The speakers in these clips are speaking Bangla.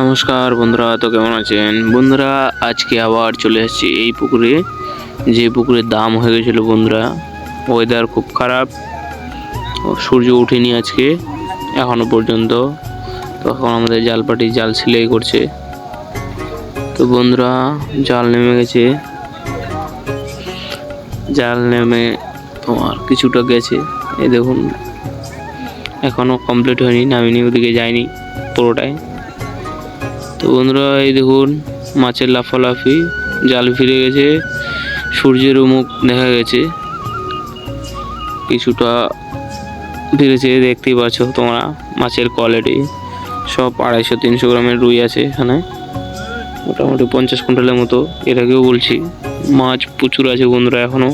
নমস্কার বন্ধুরা, তো কেমন আছেন? বন্ধুরা, আজকে আবার চলে আসছি এই পুকুরে। যে পুকুরের দাম হয়ে গেছিল বন্ধুরা ওয়েদার খুব খারাপ। সূর্য উঠেনি আজকে, এখনও পর্যন্ত। তখন আমাদের জাল পাটি জাল সেলাই করছে। তো বন্ধুরা, জাল নেমে গেছে। জাল নেমে তোমার কিছুটা গেছে। এই দেখুন, এখনও কমপ্লিট হয়নি, নামিনি, ওদিকে যায়নি পুরোটাই। তো বন্ধুরা, এই দেখুন, মাছের লাফালাফি, জাল ফিরে গেছে, সূর্যের মুখ দেখা গেছে। কিছুটা ফিরেছে, দেখতেই পাচ্ছ তোমরা মাছের কোয়ালিটি সব আড়াইশো, তিনশো গ্রামের রুই আছে এখানে। মোটামুটি পঞ্চাশ কুইন্টালের মতো এর আগেও বলছি। মাছ প্রচুর আছে বন্ধুরা এখনও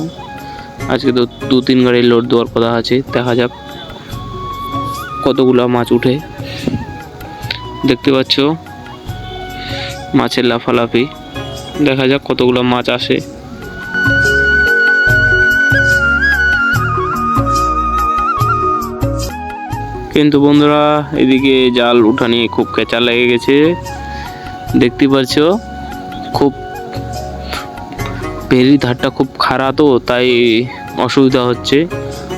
আজকে তো দু তিন গাড়ি লোড দেওয়ার কথা আছে, দেখা যাক কতগুলো মাছ উঠে। দেখতে পাচ্ছ মাছের লাফালাফি। দেখা যাক কতগুলো মাছ আসে। কিন্তু বন্ধুরা, এদিকে জাল উঠানি খুব কেঁচা লেগে গেছে। দেখতে পাচ্ছ, খুব ভেরির ধারটা খুব খারাপ তো, তাই অসুবিধা হচ্ছে।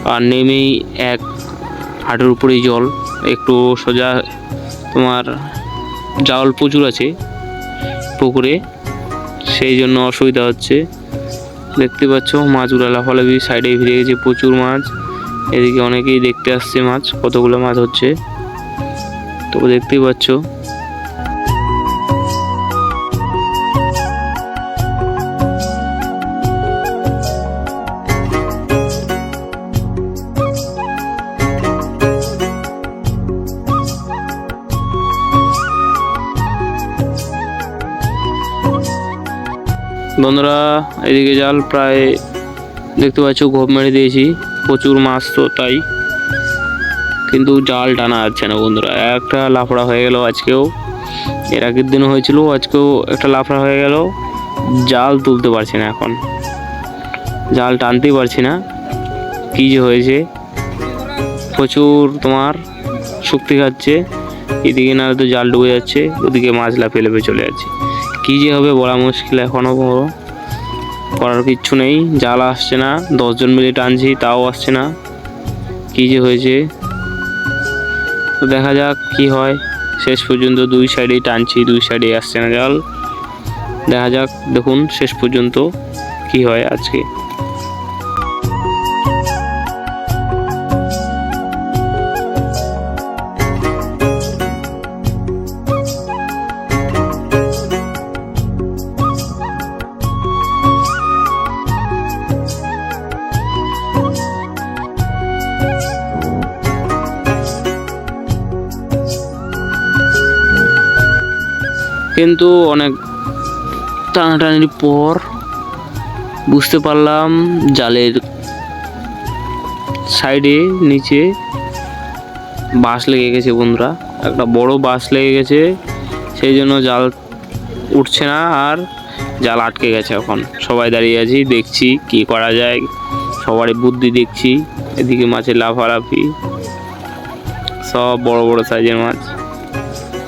আর নেমেই এক হাটের উপরেই জল। একটু সোজা তোমার জাল প্রচুর আছে। পুকুরে। সেই জন্য অসুবিধা হচ্ছে। দেখতে পাচ্ছ মাছগুলো লাফালাফি সাইডে ফিরে গেছে প্রচুর মাছ। এদিকে অনেকেই দেখতে আসছে মাছ, কতগুলো মাছ হচ্ছে। তো দেখতেই পাচ্ছ বন্ধুরা, এদিকে জাল প্রায় দেখতে পাচ্ছ, ঘোপ মেরে দিয়েছি। প্রচুর মাছ তো তাই। কিন্তু জাল টানা যাচ্ছে না বন্ধুরা। একটা লাফড়া হয়ে গেল আজকেও। এর আগের দিনও হয়েছিল, আজকেও একটা লাফড়া হয়ে গেল। জাল তুলতে পারছি না এখন। জাল টানতেই পারছি না। কী যে হয়েছে। প্রচুর তোমার শক্তি খাচ্ছে। এদিকে না তো জাল ডুবে যাচ্ছে, ওদিকে মাছ লাফিয়ে লাফিয়ে চলে যাচ্ছে। কী যে হবে বলা মুশকিল এখনও করার কিচ্ছু নেই, জাল আসছে না, দশজন মিলে টানছি, তাও আসছে না। কী যে হয়েছে। তো দেখা যাক কি হয়। শেষ পর্যন্ত দুই সাইডেই টানছি, দুই সাইডেই আসছে না জাল। দেখা যাক, দেখুন, শেষ পর্যন্ত কি হয় আজকে। কিন্তু অনেক টানাটানির পর বুঝতে পারলাম জালের সাইডে নিচে বাঁশ লেগে গেছে বন্ধুরা। একটা বড় বাঁশ লেগে গেছে, সেই জন্য জাল উঠছে না আর জাল আটকে গেছে এখন। সবাই দাঁড়িয়ে আছি, দেখছি কি করা যায়, সবারই বুদ্ধি দেখছি, এদিকে মাছের লাফালাফি, সব বড় বড় সাইজের মাছ।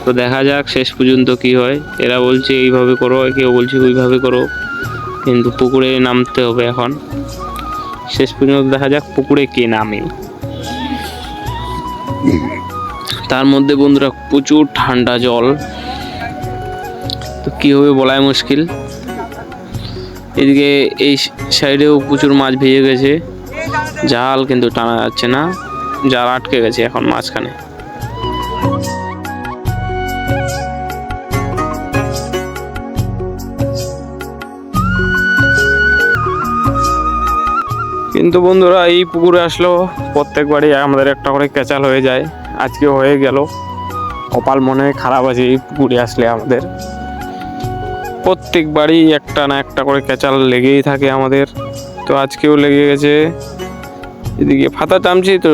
তো দেখা যাক শেষ পর্যন্ত কি হয়। এরা বলছে, এইভাবে করো কেউ বলছে ওইভাবে করো। কিন্তু পুকুরে নামতে হবে এখন। শেষ পর্যন্ত দেখা যাক পুকুরে কে নামে। তার মধ্যে বন্ধুরা প্রচুর ঠান্ডা জল। তো কী হবে বলাই মুশকিল। এদিকে এই সাইডেও প্রচুর মাছ ভেজে গেছে। জাল কিন্তু টানা যাচ্ছে না। জাল আটকে গেছে এখন মাঝখানে। কিন্তু বন্ধুরা, এই পুকুরে আসলেও প্রত্যেকবারই আমাদের একটা করে ক্যাচাল হয়ে যায়। আজকে হয়ে গেল। কপাল মনে খারাপ আছে এই পুকুরে আসলে আমাদের। প্রত্যেকবারই একটা না একটা করে ক্যাচাল লেগেই থাকে আমাদের। তো আজকেও লেগে গেছে। এদিকে ফাতা টানছি, তো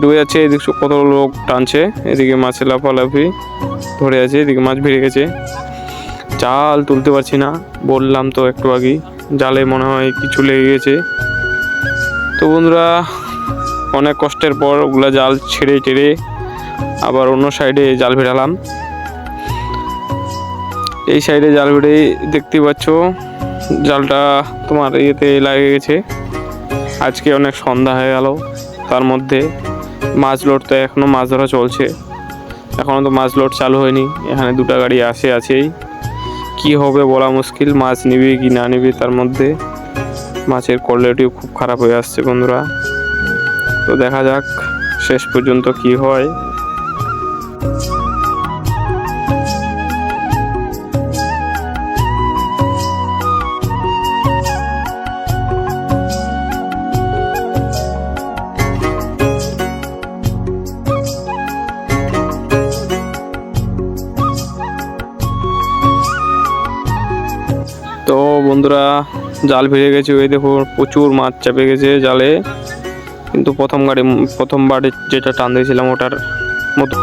ডুবে যাচ্ছে, এদিকে কত লোক টানছে। এদিকে মাছের লাফালাফি ধরে আছে, এদিকে মাছ ভিড়ে গেছে। জাল তুলতে পারছি না, বললাম তো একটু আগেই। জালে মনে হয় কিছু লেগে গেছে। তো বন্ধুরা, অনেক কষ্টের পর ওগুলো জাল ছেড়ে টেড়ে আবার অন্য সাইডে জাল ভেড়ালাম। এই সাইডে জাল ভিড়ে দেখতে পাচ্ছ, জালটা তোমার ইয়েতে লাগে গেছে। আজকে অনেক সন্ধ্যা হয়ে গেল, তার মধ্যে মাছ লোড তো এখনও মাছ ধরা চলছে। এখনও তো মাছ লোড চালু হয়নি, এখানে দুটো গাড়ি আসে আছেই। কি হবে বলা মুশকিল, মাছ নিবি কি না নিবি তার মধ্যে। মাছের কোয়ালিটিও খুব খারাপ হয়ে আসছে বন্ধুরা। তো দেখা যাক শেষ পর্যন্ত কি হয়। তো বন্ধুরা জাল ফিরে গেছে, ওই দেখো প্রচুর মাছ চাপে গেছে জালে। কিন্তু প্রথম গাড়ি, প্রথমবার যেটা টান দিয়েছিলাম ওটার মতো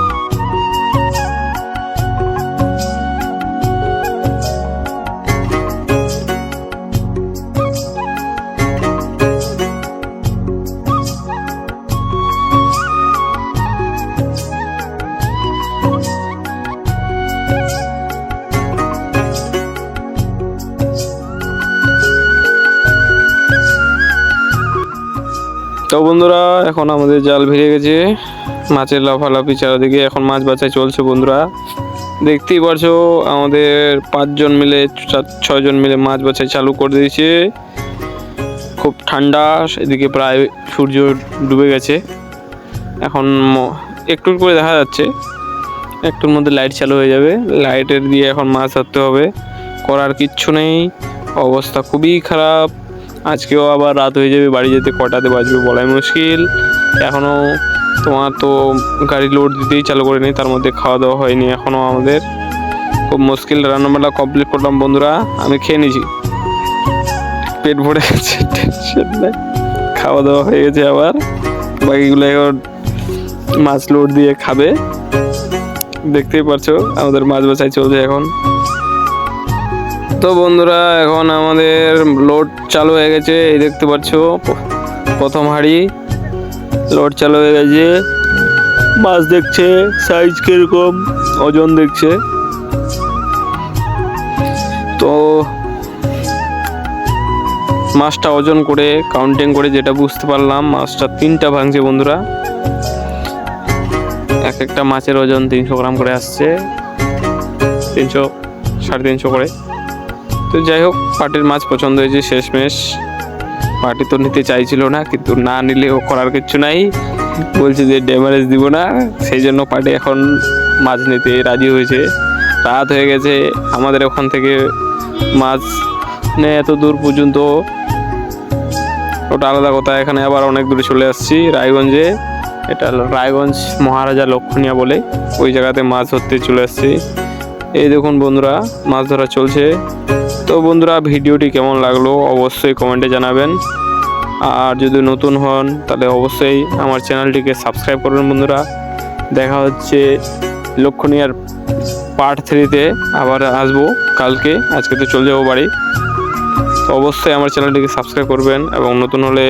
তো বন্ধুরা, এখন আমাদের জাল ভিড়ে গেছে। মাছের লাফালাফি চারিদিকে এখন মাছ বাছাই চলছে বন্ধুরা। দেখতেই পারছ, আমাদের পাঁচজন মিলে ছয়জন মিলে মাছ বাছাই চালু করে দিয়েছে। খুব ঠান্ডা, এদিকে প্রায় সূর্য ডুবে গেছে। এখন একটু করে দেখা যাচ্ছে। একটুর মধ্যে লাইট চালু হয়ে যাবে। লাইটের দিয়ে এখন মাছ ধরতে হবে। করার কিচ্ছু নেই। অবস্থা খুবই খারাপ। আজকেও আবার রাত হয়ে যাবে, বাড়ি যেতে কটাতে বাজবে বলাই মুশকিল। এখনও তোমার তো গাড়ি লোড দিতেই চালু করে নি তার মধ্যে খাওয়া দাওয়া হয়নি এখনও আমাদের। খুব মুশকিল রান্নাবান্না কমপ্লিট করলাম বন্ধুরা, আমি খেয়ে নিয়েছি। পেট ভরে গেছে খাওয়া দাওয়া হয়ে গেছে আবার। বাকিগুলো এখন মাছ লোড দিয়ে খাবে। দেখতেই পারছ, আমাদের মাছ বাছাই চলছে এখন। তো বন্ধুরা, এখন আমাদের লোড চালু হয়ে গেছে। এই দেখতে পাচ্ছ, প্রথম হাঁড়ি। লোড চালু হয়ে গেছে। মাছ দেখছে সাইজ কীরকম, ওজন দেখছে। তো মাছটা ওজন করে কাউন্টিং করে যেটা বুঝতে পারলাম, মাছটা তিনটা ভাঙছে বন্ধুরা। এক একটা মাছের ওজন তিনশো গ্রাম করে আসছে। তিনশো, সাড়ে তিনশো করে। তো যাই হোক, পার্টির মাছ পছন্দ হয়েছে শেষমেশ। পার্টি তো নিতে চাইছিল না, কিন্তু না নিলে নিলেও করার কিচ্ছু নাই। বলছে যে ড্যামারেজ দিব না, সেই জন্য পার্টি এখন মাছ নিতে রাজি হয়েছে। রাত হয়ে গেছে, আমাদের ওখান থেকে মাছ নিয়ে এত দূর পর্যন্ত। ওটা আলাদা কথা, এখানে আবার অনেক দূরে চলে আসছি, রায়গঞ্জে। এটা রায়গঞ্জ মহারাজা লক্ষণীয়া বলে, ওই জায়গাতে মাছ ধরতে চলে আসছি। এই দেখুন বন্ধুরা, মাছ ধরা চলছে। তো বন্ধুরা, ভিডিওটি কেমন লাগল অবশ্যই কমেন্টে জানাবেন। আর যদি নতুন হন, তাহলে অবশ্যই আমার চ্যানেলটিকে সাবস্ক্রাইব করবেন বন্ধুরা। দেখা হচ্ছে লক্ষণীয়ার পার্ট থ্রিতে আবার আসব কালকে। আজকে তো চলে যাব বাড়ি। তো অবশ্যই আমার চ্যানেলটিকে সাবস্ক্রাইব করবেন এবং নতুন হলে